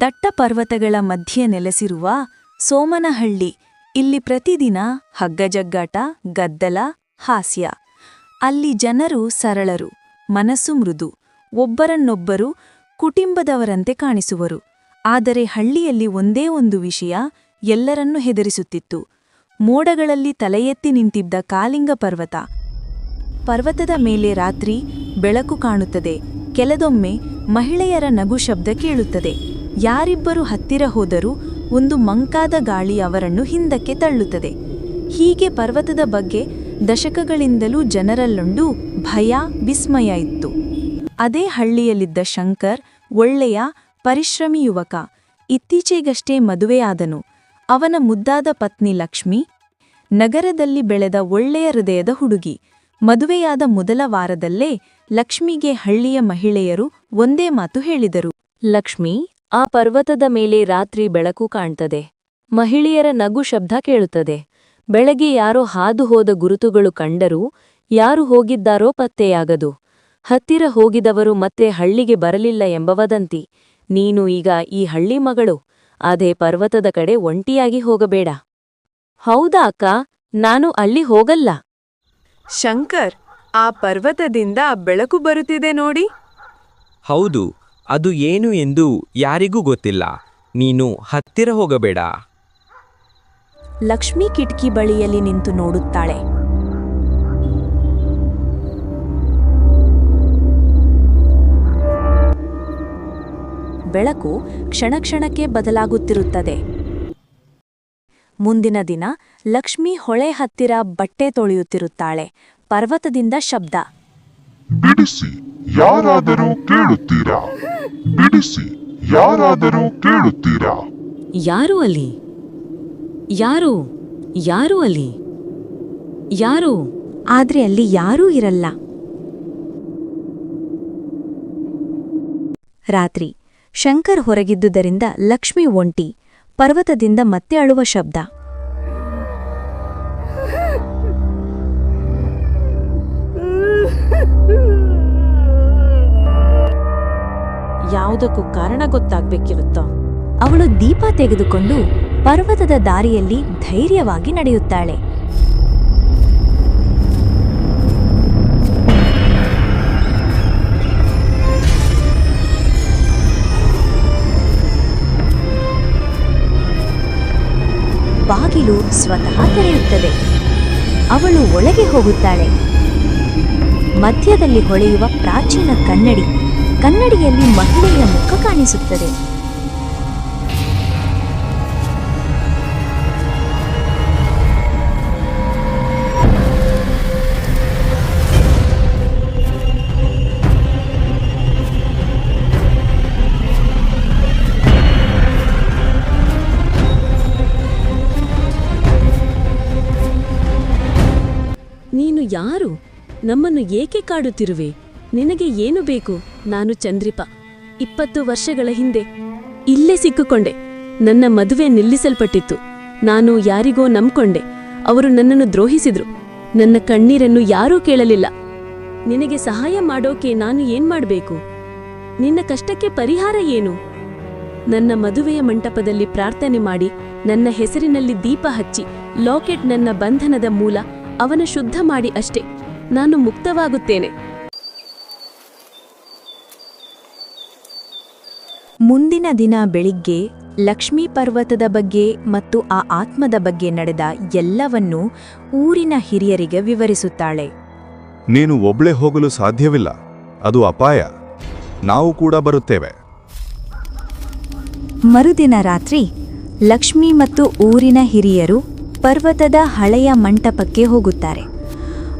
ದಟ್ಟ ಪರ್ವತಗಳ ಮಧ್ಯೆ ನೆಲೆಸಿರುವ ಸೋಮನಹಳ್ಳಿ, ಇಲ್ಲಿ ಪ್ರತಿದಿನ ಹಗ್ಗಜಗ್ಗಾಟ, ಗದ್ದಲ, ಹಾಸ್ಯ. ಅಲ್ಲಿ ಜನರು ಸರಳರು, ಮನಸ್ಸು ಮೃದು. ಒಬ್ಬರನ್ನೊಬ್ಬರು ಕುಟುಂಬದವರಂತೆ ಕಾಣಿಸುವರು. ಆದರೆ ಹಳ್ಳಿಯಲ್ಲಿ ಒಂದೇ ಒಂದು ವಿಷಯ ಎಲ್ಲರನ್ನೂ ಹೆದರಿಸುತ್ತಿತ್ತು. ಮೋಡಗಳಲ್ಲಿ ತಲೆಯೆತ್ತಿ ನಿಂತಿದ್ದ ಕಾಲಿಂಗ ಪರ್ವತ. ಪರ್ವತದ ಮೇಲೆ ರಾತ್ರಿ ಬೆಳಕು ಕಾಣುತ್ತದೆ. ಕೆಲದೊಮ್ಮೆ ಮಹಿಳೆಯರ ನಗು ಶಬ್ದ ಕೇಳುತ್ತದೆ. ಯಾರಿಬ್ಬರು ಹತ್ತಿರ ಹೋದರೂ ಒಂದು ಮಂಕಾದ ಗಾಳಿ ಅವರನ್ನು ಹಿಂದಕ್ಕೆ ತಳ್ಳುತ್ತದೆ. ಹೀಗೆ ಪರ್ವತದ ಬಗ್ಗೆ ದಶಕಗಳಿಂದಲೂ ಜನರಲ್ಲೊಂದು ಭಯ, ವಿಸ್ಮಯ ಇತ್ತು. ಅದೇ ಹಳ್ಳಿಯಲ್ಲಿದ್ದ ಶಂಕರ್, ಒಳ್ಳೆಯ, ಪರಿಶ್ರಮಿ ಯುವಕ, ಇತ್ತೀಚೆಗಷ್ಟೇ ಮದುವೆಯಾದನು. ಅವನ ಮುದ್ದಾದ ಪತ್ನಿ ಲಕ್ಷ್ಮಿ, ನಗರದಲ್ಲಿ ಬೆಳೆದ ಒಳ್ಳೆಯ ಹೃದಯದ ಹುಡುಗಿ. ಮದುವೆಯಾದ ಮೊದಲ ವಾರದಲ್ಲೇ ಲಕ್ಷ್ಮಿಗೆ ಹಳ್ಳಿಯ ಮಹಿಳೆಯರು ಒಂದೇ ಮಾತು ಹೇಳಿದರು. ಲಕ್ಷ್ಮಿ ಆ ಪರ್ವತದ ಮೇಲೆ ರಾತ್ರಿ ಬೆಳಕು ಕಾಣ್ತದೆ. ಮಹಿಳೆಯರ ನಗು ಶಬ್ದ ಕೇಳುತ್ತದೆ. ಬೆಳಗ್ಗೆ ಯಾರೋ ಹಾದು ಹೋದ ಗುರುತುಗಳು ಕಂಡರೂ ಯಾರು ಹೋಗಿದ್ದಾರೋ ಪತ್ತೆಯಾಗದು. ಹತ್ತಿರ ಹೋಗಿದವರು ಮತ್ತೆ ಹಳ್ಳಿಗೆ ಬರಲಿಲ್ಲ ಎಂಬ ವದಂತಿ ನೀನು ಈಗ ಈ ಹಳ್ಳಿ ಮಗಳು. ಅದೇ ಪರ್ವತದ ಕಡೆ ಒಂಟಿಯಾಗಿ ಹೋಗಬೇಡ. ಹೌದಾ ಅಕ್ಕ ನಾನು ಅಲ್ಲಿ ಹೋಗಲ್ಲ. ಶಂಕರ್ ಆ ಪರ್ವತದಿಂದ ಬೆಳಕು ಬರುತ್ತಿದೆ ನೋಡಿ. ಹೌದು ಅದು ಏನು ಎಂದು ಯಾರಿಗೂ ಗೊತ್ತಿಲ್ಲ. ನೀನು ಹತ್ತಿರ ಹೋಗಬೇಡ. ಲಕ್ಷ್ಮಿ ಕಿಟಕಿ ಬಳಿಯಲ್ಲಿ ನಿಂತು ನೋಡುತ್ತಾಳೆ. ಬೆಳಕು ಕ್ಷಣ ಕ್ಷಣಕ್ಕೆ ಬದಲಾಗುತ್ತಿರುತ್ತದೆ. ಮುಂದಿನ ದಿನ ಲಕ್ಷ್ಮಿ ಹೊಳೆ ಹತ್ತಿರ ಬಟ್ಟೆ ತೊಳೆಯುತ್ತಿರುತ್ತಾಳೆ. ಪರ್ವತದಿಂದ ಶಬ್ದ. ಬಿಡಿಸಿ ಯಾರಾದರೂ ಕೇಳುತ್ತೀರಾ? ಬಿಡಿಸಿ ಯಾರಾದರೂ ಕೇಳುತ್ತೀರಾ? ಯಾರು ಅಲ್ಲಿ? ಯಾರು? ಯಾರು ಅಲ್ಲಿ? ಯಾರು? ಆದ್ರೆ ಅಲ್ಲಿ ಯಾರೂ ಇರಲ್ಲ. ರಾತ್ರಿ ಶಂಕರ್ ಹೊರಗಿದ್ದುದರಿಂದ ಲಕ್ಷ್ಮಿ ಒಂಟಿ ಪರ್ವತದಿಂದ ಮತ್ತೆ ಅಳುವ ಶಬ್ದ. ಯಾವುದಕ್ಕೂ ಕಾರಣ ಗೊತ್ತಾಗ್ಬೇಕಿರುತ್ತೋ? ಅವಳು ದೀಪ ತೆಗೆದುಕೊಂಡು ಪರ್ವತದ ದಾರಿಯಲ್ಲಿ ಧೈರ್ಯವಾಗಿ ನಡೆಯುತ್ತಾಳೆ. ಬಾಗಿಲು ಸ್ವತಃ ತೆರೆಯುತ್ತದೆ. ಅವಳು ಒಳಗೆ ಹೋಗುತ್ತಾಳೆ. ಮಧ್ಯದಲ್ಲಿ ಹೊಳೆಯುವ ಪ್ರಾಚೀನ ಕನ್ನಡಿ. ಕನ್ನಡಿಯಲ್ಲಿ ಮಹಿಳೆಯ ಮುಖ ಕಾಣಿಸುತ್ತದೆ. ನೀನು ಯಾರು? ನಮ್ಮನ್ನು ಏಕೆ ಕಾಡುತ್ತಿರುವೆ? ನಿನಗೆ ಏನು ಬೇಕು? ನಾನು ಚಂದ್ರಿಪಾ. ಇಪ್ಪತ್ತು ವರ್ಷಗಳ ಹಿಂದೆ ಇಲ್ಲೇ ಸಿಕ್ಕಿಕೊಂಡೆ. ನನ್ನ ಮದುವೆ ನಿಲ್ಲಿಸಲ್ಪಟ್ಟಿತ್ತು. ನಾನು ಯಾರಿಗೋ ನಂಬ್ಕೊಂಡೆ. ಅವರು ನನ್ನನ್ನು ದ್ರೋಹಿಸಿದ್ರು. ನನ್ನ ಕಣ್ಣೀರನ್ನು ಯಾರೂ ಕೇಳಲಿಲ್ಲ. ನಿನಗೆ ಸಹಾಯ ಮಾಡೋಕೆ ನಾನು ಏನ್ ಮಾಡಬೇಕು? ನಿನ್ನ ಕಷ್ಟಕ್ಕೆ ಪರಿಹಾರ ಏನು? ನನ್ನ ಮದುವೆಯ ಮಂಟಪದಲ್ಲಿ ಪ್ರಾರ್ಥನೆ ಮಾಡಿ ನನ್ನ ಹೆಸರಿನಲ್ಲಿ ದೀಪ ಹಚ್ಚಿ ಲಾಕೆಟ್ ನನ್ನ ಬಂಧನದ ಮೂಲ ಅವನ ಶುದ್ಧ ಮಾಡಿ ಅಷ್ಟೇ. ನಾನು ಮುಕ್ತವಾಗುತ್ತೇನೆ. ಮುಂದಿನ ದಿನ ಬೆಳಿಗ್ಗೆ ಲಕ್ಷ್ಮೀ ಪರ್ವತದ ಬಗ್ಗೆ ಮತ್ತು ಆ ಆತ್ಮದ ಬಗ್ಗೆ ನಡೆದ ಎಲ್ಲವನ್ನೂ ಊರಿನ ಹಿರಿಯರಿಗೆ ವಿವರಿಸುತ್ತಾಳೆ. ನೀನು ಒಬ್ಳೆ ಹೋಗಲು ಸಾಧ್ಯವಿಲ್ಲ. ಅದು ಅಪಾಯ. ನಾವು ಕೂಡ ಬರುತ್ತೇವೆ. ಮರುದಿನ ರಾತ್ರಿ ಲಕ್ಷ್ಮಿ ಮತ್ತು ಊರಿನ ಹಿರಿಯರು ಪರ್ವತದ ಹಳೆಯ ಮಂಟಪಕ್ಕೆ ಹೋಗುತ್ತಾರೆ.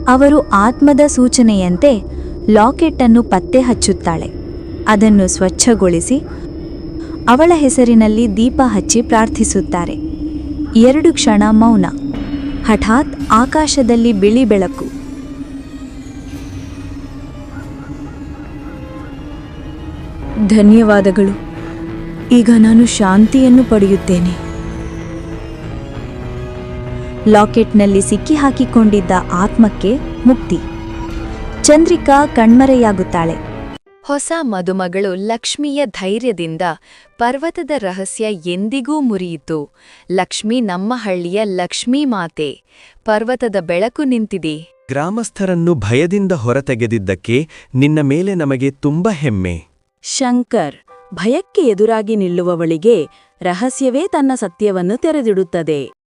ಅವರು ಆತ್ಮದ ಸೂಚನೆಯಂತೆ ಲಾಕೆಟ್ ಅನ್ನು ಪತ್ತೆ ಹಚ್ಚುತ್ತಾಳೆ. ಅದನ್ನು ಸ್ವಚ್ಛಗೊಳಿಸಿ ಅವಳ ಹೆಸರಿನಲ್ಲಿ ದೀಪ ಹಚ್ಚಿ ಪ್ರಾರ್ಥಿಸುತ್ತಾರೆ. ಎರಡು ಕ್ಷಣ ಮೌನ. ಹಠಾತ್ ಆಕಾಶದಲ್ಲಿ ಬಿಳಿ ಬೆಳಕು. ಧನ್ಯವಾದಗಳು. ಈಗ ನಾನು ಶಾಂತಿಯನ್ನು ಪಡೆಯುತ್ತೇನೆ. ಲಾಕೆಟ್ನಲ್ಲಿ ಸಿಕ್ಕಿ ಹಾಕಿಕೊಂಡಿದ್ದ ಆತ್ಮಕ್ಕೆ ಮುಕ್ತಿ. ಚಂದ್ರಿಕಾ ಕಣ್ಮರೆಯಾಗುತ್ತಾಳೆ. ಹೊಸ ಮದುಮಗಳು ಲಕ್ಷ್ಮಿಯ ಧೈರ್ಯದಿಂದ ಪರ್ವತದ ರಹಸ್ಯ ಎಂದಿಗೂ ಮುರಿಯಿತು. ಲಕ್ಷ್ಮಿ ನಮ್ಮ ಹಳ್ಳಿಯ ಲಕ್ಷ್ಮೀ ಮಾತೆ. ಪರ್ವತದ ಬೆಳಕು ನಿಂತಿದೆ. ಗ್ರಾಮಸ್ಥರನ್ನು ಭಯದಿಂದ ಹೊರತೆಗೆದಿದ್ದಕ್ಕೆ ನಿನ್ನ ಮೇಲೆ ನಮಗೆ ತುಂಬ ಹೆಮ್ಮೆ. ಶಂಕರ್ ಭಯಕ್ಕೆ ಎದುರಾಗಿ ನಿಲ್ಲುವವಳಿಗೆ ರಹಸ್ಯವೇ ತನ್ನ ಸತ್ಯವನ್ನು ತೆರೆದಿಡುತ್ತದೆ.